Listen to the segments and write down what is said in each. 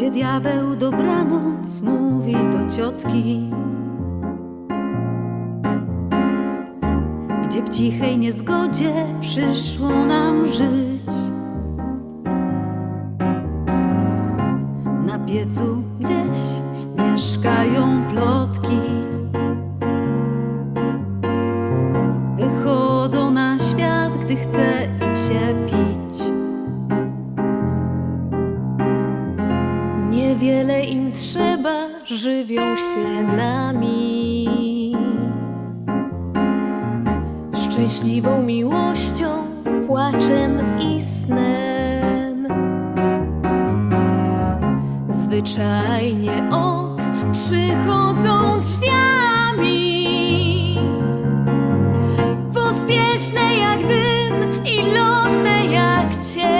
Gdzie diabeł dobranoc mówi do Gdzie w cichej niezgodzie przyszło nam żyć? Na piecu gdzieś mieszkają plotki Wychodzą na świat, gdy chce im się pić Niewiele im trzeba, żywią się nami. Szczęśliwą miłością, płaczem i snem. Zwyczajnie od przychodzą drzwiami. Pospieszne jak dym i lotne jak cień.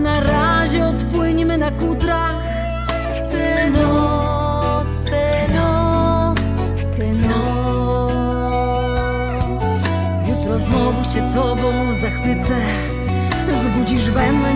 Na razie odpłyńmy na kutrach. W tę noc, w tę noc, w tę noc. Jutro znowu się tobą zachwycę. Zbudzisz we mnie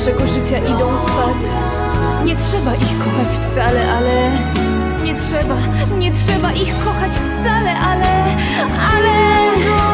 Waszego życia idą spać. Nie trzeba ich kochać wcale, ale. Nie trzeba, nie trzeba ich kochać wcale, ale. Ale.